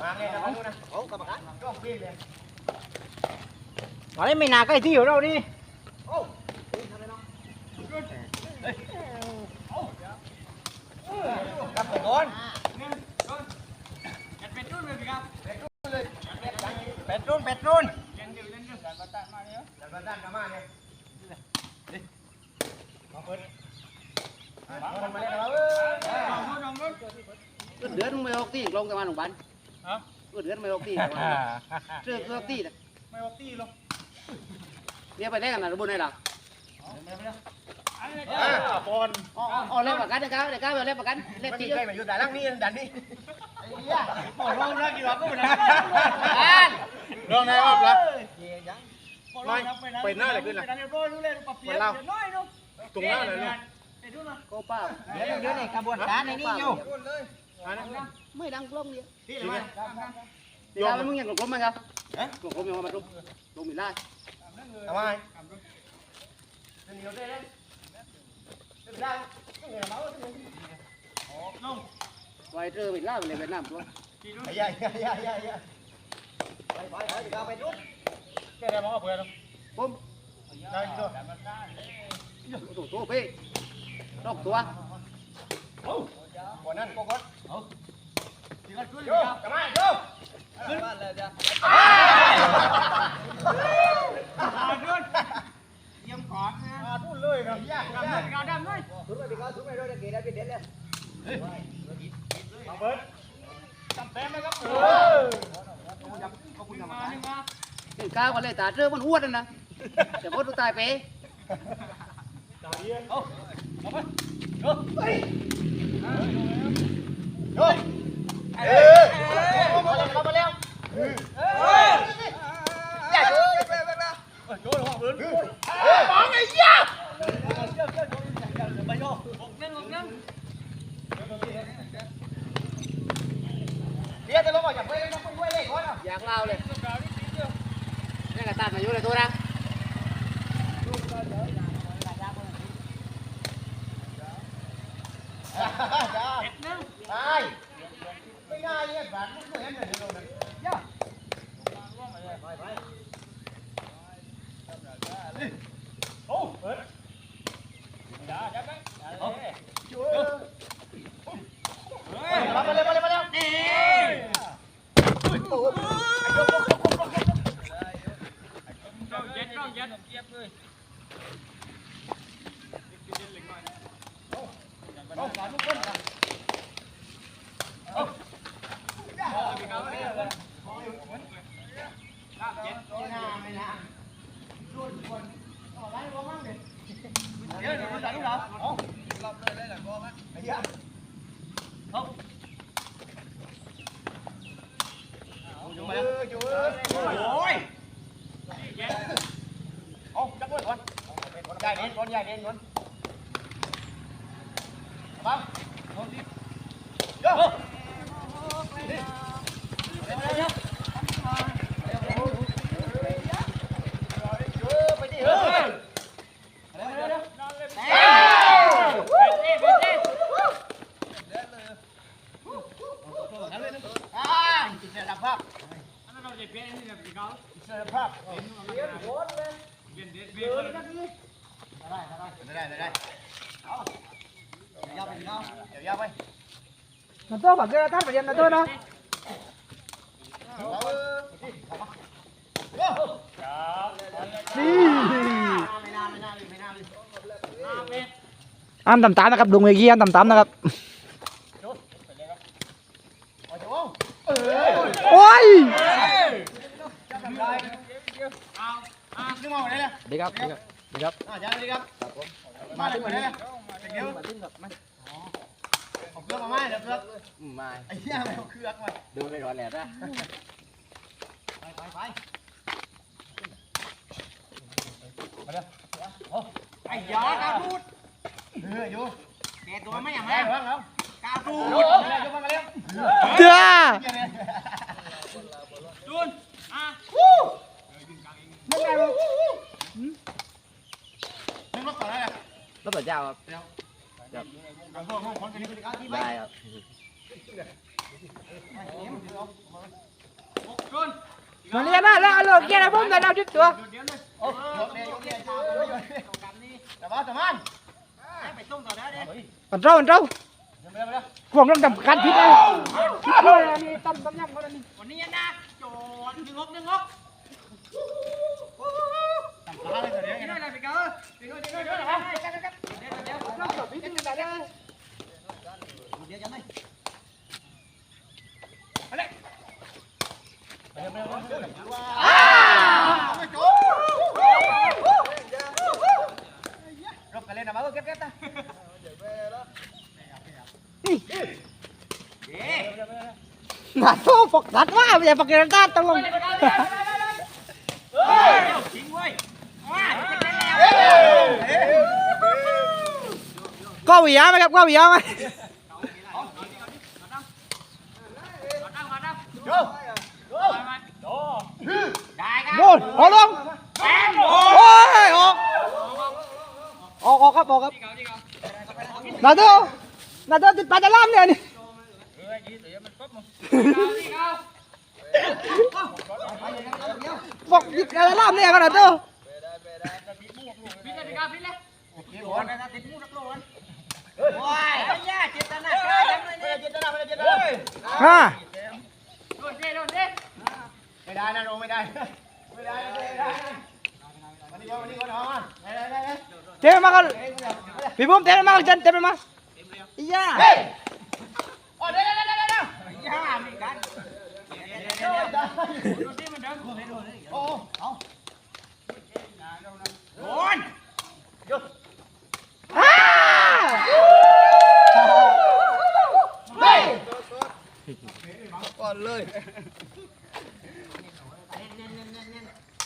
มาเลยนะดูนะโอ้กรรมการก็ปีเลย อะไรไม่นาใกล้ที่อยู่เราดิโอ้ครับผมก่อนเป็ดรุ่นเป็ดรุ่นดันบ้านมาเนี่ยมาเปิดมามาเลยนะเว้ยเดือนไม่ออกตีลงกันมาหนุ่มบ้านเดือนไม่ออกตีเรื่องเรื่องตีนะไม่ออกตีหรอกเนี่ยไปได้กันนะบนไหนล่ะบอลอ๋ออ๋อเล่นประกันเด็กก้าวเด็กก้าวเล่นประกันเล่นไม่ตีมีเยอะใครมาอยู่แต่ล่างนี่ดันนี่โอ้โหน่ากินวะก็ไม่ได้ลองได้ครับละไม่ไปหน้าอะไรขึ้นล่ะมันเล่าตรงหน้าเลยลูกโกป้าเดี๋ยวเดี๋ยวในกระบวนการในนี้อยู่อันนั้น ไม่ดังกล้องเนี่ยที่ไหนเดี๋ยวมึงยังกลมมั้งครับกลมยังมาลงลงไม่ได้ทำไมเดี๋ยวได้ได้ได้ไว้เจอไม่ได้เลยเป็นน้ำตัวใหญ่ใหญ่ใหญ่ใหญ่ใหญ่ไปไปไปเดี๋ยวไปรุ่นแค่ได้มองเพื่อนผมได้ด้วยโอ้โหพี่รอบตัว วันนั้นก็กดโยกลับมาโยขึ้นบ้านเลยจ้ะเยี่ยมก่อนนะมาทุ่นเลยนะยากดำเลยกาดำเลยทุ่นเลยดีกว่าทุ่นเลยด้วยเกได้เป็นเด็ดเลยมาเบิร์ดจำแต้มไหมครับเออมาหนึ่งมาเล่นก้าวกันเลยตาเจอมันอ้วนนั่นนะแต่พอตัวตายไปโยเออมาแล้วมาแล้วเอออย่าโยไปไปไปโยลงมาเบิร์ดเออมองไอ้ยาหนึ่งหกหนึ่งเดี๋ยวจะลงมาอย่า ไปต้องไปด้ไม่ได้เนี่ยแบบมันไม่เห็นเลยโดนเลยย่าไปไปโอ้เบิร์ดจ้าจ้าไปช่วยมาเลยมาเลยมาเลยนี่เย็ดเย็ดเย็ดเลยเดี๋ยวเดี๋ยวจ่ายกเราเอารับเยเลยหลังกองเยไอ้ยาเอาจุ๊บจุ๊บโอ้ยเอาจับไว้ก่อนใหญ่เด่นก่อนให ญ่เด่นก่อนปั๊บโย่ไปดิเฮ้ย เบ็ดเล่เบ็ดเล่ อ่า อิสระภาพอันนั้นเราจะเปลี่ยนนี่แบบเขาอิสระภาพเลี้ยงโคตรเลยเปลี่ยนเด็ดเปลี่ยนได้ได้ได้ได้เอาเดี๋ยวยาวไปเดี๋ยวยาวไปมันต้องแบบเกลือท่านประเด็นนะตัวนะเอาเออโอ้นี่ไม่น่าไม่น่าเลยไม่น่าเลยอ้ามต่ำตามนะครับดุงเมื่อกี้อ้ามต่ำตามนะครับ เอาจะโอ้เออ โอ้ยจับได้เอาอ่าขึ้นมาไหนเนี่ยดีครับดีครับดีครับอ่าจ้าดีครับมาถึงไหนเนี่ยเดี๋ยวเอาเครื่องมาไหมเดี๋ยวเครื่องมาไอ้เหี้ยไม่เอาเครื่องมาดูไปก่อนแหละนะไปไปไปมาเร็วโอ้ไอ้ยากาพูดเอออยู่แกตัวไม่อย่างแล้นั้วนแล้วกาพูโอ้ดยยกมาเร็ว เด้อ จุนอะ ไม่ได้หรอก นึกว่าก่อนอะไรอะ รถต่อเจ้าครับคนนี้คนนี้ที่ได้ครับมาเรียนนะแล้วเอาลิกเกียร์นะผมแต่เราจุดตัวอ้ยกเนี่ยยกเนี่ยยกเนี่ยแต่ว่าแต่มันไปส่งต่อได้เด้มันเจ้ามันเจ้าเดี๋ยวไปเดี๋ยวไปเดี๋ยวพวกเราทำการผิดเลยผิดเลยอันนี้ตั้มต้มยำเขาเลยนี่วันนี้นะโจนหนึ่งหกหนึ่งหกขาเลยเดี๋ยวนี่เดี๋ยวได้ไปเก้าเดี๋ยวเดี๋ยวเดี๋ยว เดี๋ยวเดี๋ยวเกันเล่นนะมาเก็บเก็บนะหนาโซ่ปกตัดว่าไม่ใช่ปกเกนตาต้องลงทิ้งเว้ยาไหมครับก็วียาไหมโยได้ครับโดนโอ้ลงโอ้ยออกออกออกครับออกครับนาเด้อนาเด้อติดปลาจะล่ามเนี่ยนี่บอกหยิบปลาจะล่ามเนี่ยก็นาเด้อพิษเลยพี่ก้าเต้ ย่าเจตนาฆ่ายังไงไม่เนี่ยได้เจตนาไม่ได้เจตนาฮะโดนเด้โดนเด้ไม่ได้นะโนไม่ได้ ไม่ได้ไม่ได้วันนี้ก่อนวันนี้ก่อนเอามาได้ได้ได้เต็มมากันพี่บุ้มเต็มมากันจันเต็มมาอีย่าเฮ้ยโอ้เดี๋ยวเดี๋ยวเดี๋ยวเดี๋ยวย่ามีกันเดี๋ยวเดี๋ยวโดนเด้มันเดินโดนเด้โดนเด้โอ้เอา โดน หยุด อ้า เฮ้ยก่ อนเลย